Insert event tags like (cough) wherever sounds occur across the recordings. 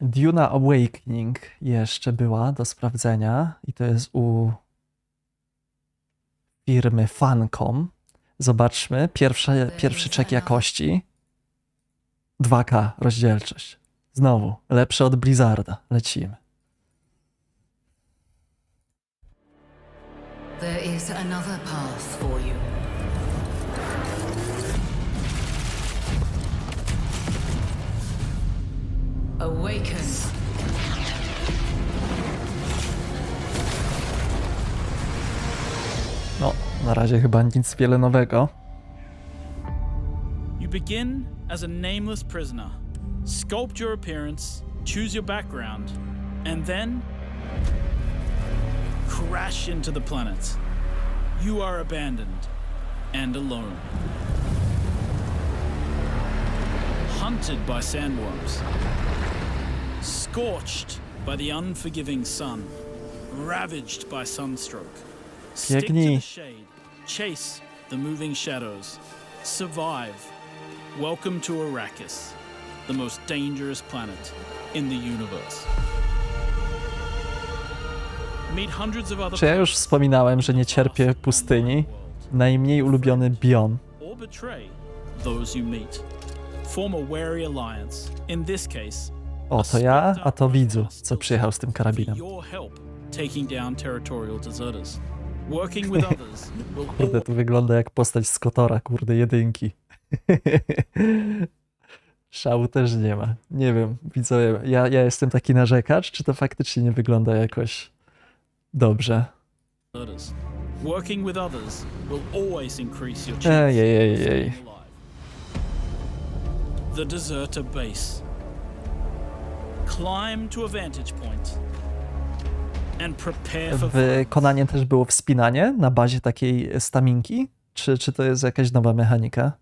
Duna Awakening jeszcze była do sprawdzenia i to jest u firmy Fancom. Zobaczmy, pierwszy, pierwszy czek jakości 2K rozdzielczość. Znowu, lepsze od Blizzarda. Lecimy. There is another path for you. Awaken. No, na razie chyba nic wiele nowego. You begin as a nameless prisoner. Sculpt your appearance, choose your background, and then crash into the planet. You are abandoned and alone. Hunted by sandworms. Scorched by the unforgiving sun. Ravaged by sunstroke. Stick to the shade. Chase the moving shadows. Survive. Welcome to Arrakis, the most dangerous planet in the universe. Meet hundreds of other Czy ja już wspominałem, że nie cierpię pustyni? Najmniej ulubiony biom. or betray those you meet. Form a wary alliance. In this case, O, to ja, a to widzu, co przyjechał z tym karabinem. (laughs) Kurde, tu wygląda jak postać z Kotora, kurde, jedynki. (laughs) Szału też nie ma. Nie wiem, widzowie, ja, ja jestem taki narzekacz, czy to faktycznie nie wygląda jakoś dobrze? Working with others will always increase your chance Ej, ej, ej. The deserter base. Climb to a vantage point and prepare for W Konanie też było wspinanie na bazie takiej staminki? Czy, czy to jest jakaś nowa mechanika?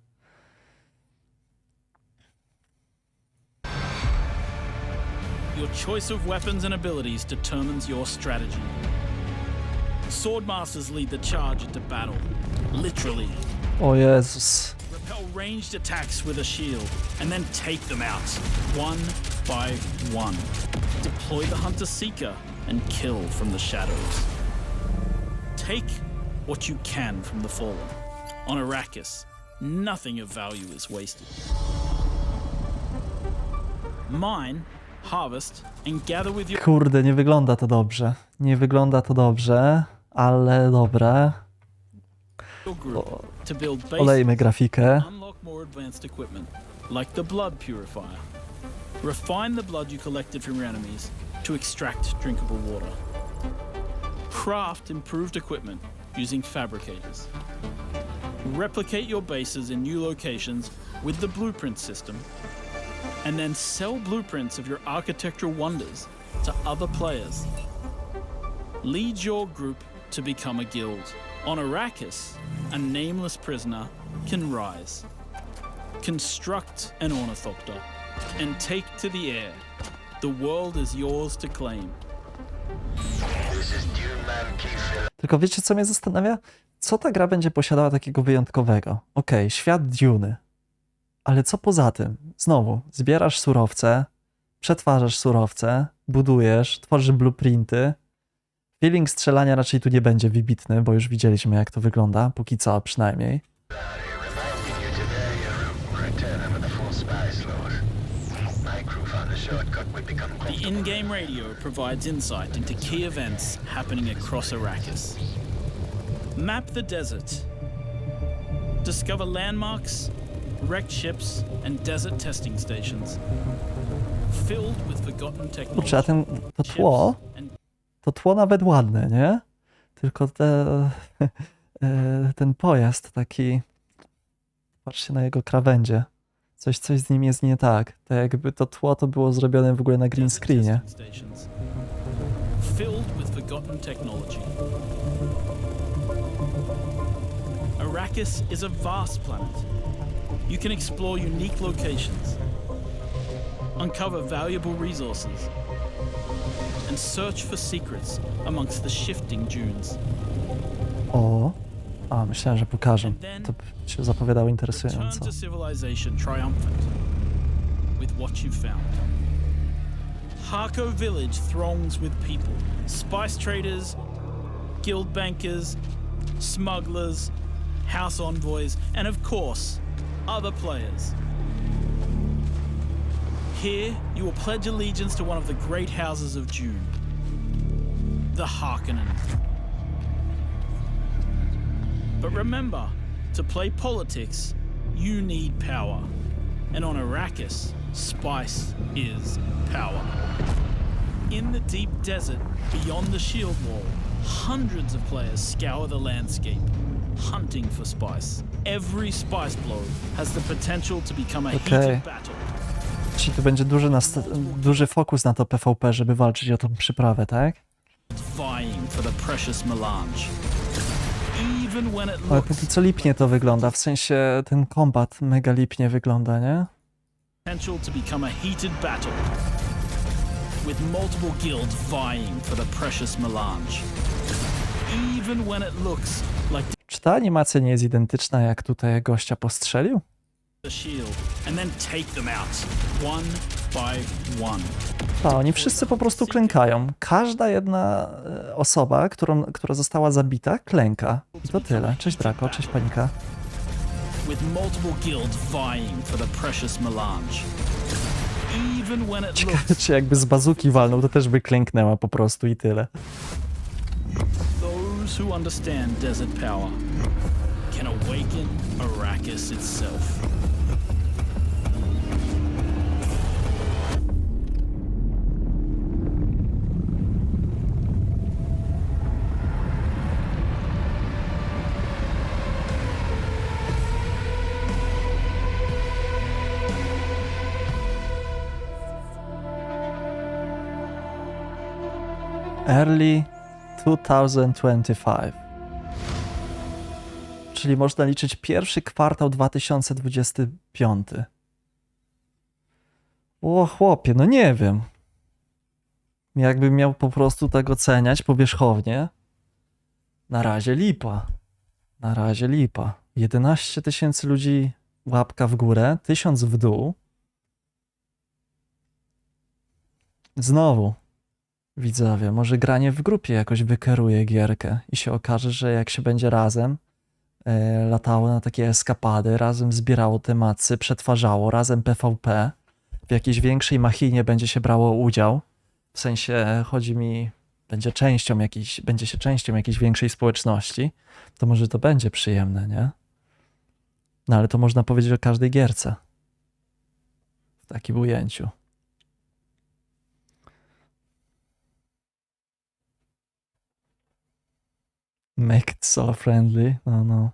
Your choice of weapons and abilities determines your strategy. Swordmasters lead the charge into battle, literally. O Jezus. Repel ranged attacks with a shield, and then take them out, one by one. Deploy the Hunter Seeker and kill from the shadows. Take what you can from the Fallen. On Arrakis, nothing of value is wasted. Mine, harvest, and gather with your Kurde, nie wygląda to dobrze. Nie wygląda to dobrze, ale dobre. group to build bases Olejmy grafikę. Unlock more advanced equipment, like the blood purifier. Refine the blood you collected from your enemies to extract drinkable water. Craft improved equipment using fabricators. Replicate your bases in new locations with the blueprint system. And then sell blueprints of your architectural wonders to other players. Lead your group to become a guild. On Arrakis, a nameless prisoner can rise, construct an ornithopter, and take to the air. The world is yours to claim. Tylko wiecie, co mnie zastanawia? Co ta gra będzie posiadała takiego wyjątkowego? Okej, świat Duny. Ale co poza tym? Znowu, zbierasz surowce, przetwarzasz surowce, budujesz, tworzysz blueprinty. Feeling strzelania raczej tu nie będzie wybitny, bo już widzieliśmy, jak to wygląda, póki co przynajmniej. The in-game radio provides insight into key events happening across Arrakis. Map the desert. Discover landmarks, wrecked ships, and desert testing stations. Filled with forgotten Kurczę, a technology. ten, to tło, to tło nawet ładne, nie? Tylko te, (laughs) ten pojazd taki. Patrzcie na jego krawędzie. Coś, coś z nim jest nie tak. To jakby to tło to było zrobione w ogóle na green screenie. Filled with forgotten technology. Arrakis is a vast planet. You can explore unique locations, uncover valuable resources, and search for secrets amongst the shifting dunes. O, a myślałem, że pokażę. To się zapowiadało interesująco. civilization triumphant with what you found. Harko village throngs with people spice traders, guild bankers, smugglers, house envoys, and of course, other players. Here, you will pledge allegiance to one of the great houses of June the Harkonnen. But remember, to play politics, you need power. And on Arrakis, spice is power. In the deep desert beyond the shield wall, hundreds of players scour the landscape, hunting for spice. Every spice blow has the potential to become a Okay. heated battle. Czyli tu będzie duży, duży fokus na to PvP, żeby walczyć o tą przyprawę, tak? vying for the precious melange. Ale póki co lipnie to wygląda, w sensie ten kombat mega lipnie wygląda, nie? potential to become a heated battle, with multiple guilds vying for the precious melange. Even when it looks like Czy ta animacja nie jest identyczna jak tutaj gościa postrzelił? the shield, and then take them out, one by one. A, oni wszyscy po prostu klękają. Każda jedna e, osoba, którą, która została zabita, klęka. I to tyle. Cześć Draco, cześć Panika. Ciekawe, czy jakby z bazuki walnął, to też by klęknęła po prostu i tyle. Those who understand desert power can awaken Arrakis itself. Early 2025. Czyli można liczyć pierwszy kwartał 2025. O chłopie, no nie wiem. Jakbym miał po prostu tak oceniać powierzchownie. Na razie lipa. Na razie lipa. 11 tysięcy ludzi łapka w górę, 1000 w dół. Znowu, Widzowie, może granie w grupie jakoś wykeruje gierkę i się okaże, że jak się będzie razem e, latało na takie eskapady, razem zbierało te macy, przetwarzało, razem PvP, w jakiejś większej machinie będzie się brało udział, w sensie chodzi mi, będzie częścią jakiejś, będzie się częścią jakiejś większej społeczności, to może to będzie przyjemne, nie? No ale to można powiedzieć o każdej gierce. W takim ujęciu. Make it solo friendly. No, no.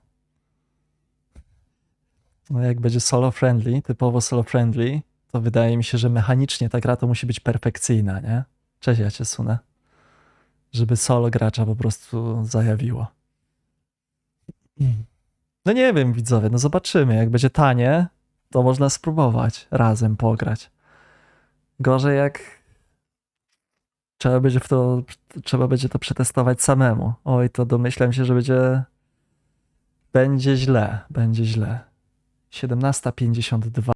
No, jak będzie solo friendly, typowo solo friendly, to wydaje mi się, że mechanicznie ta gra to musi być perfekcyjna, nie? Cześć, ja cię sunę. Żeby solo gracza po prostu zajawiło. No nie wiem, widzowie, no zobaczymy. Jak będzie tanie, to można spróbować razem pograć. Gorzej jak trzeba będzie w to, trzeba będzie to przetestować samemu. Oj, to domyślam się, że będzie będzie źle, będzie źle. 17.52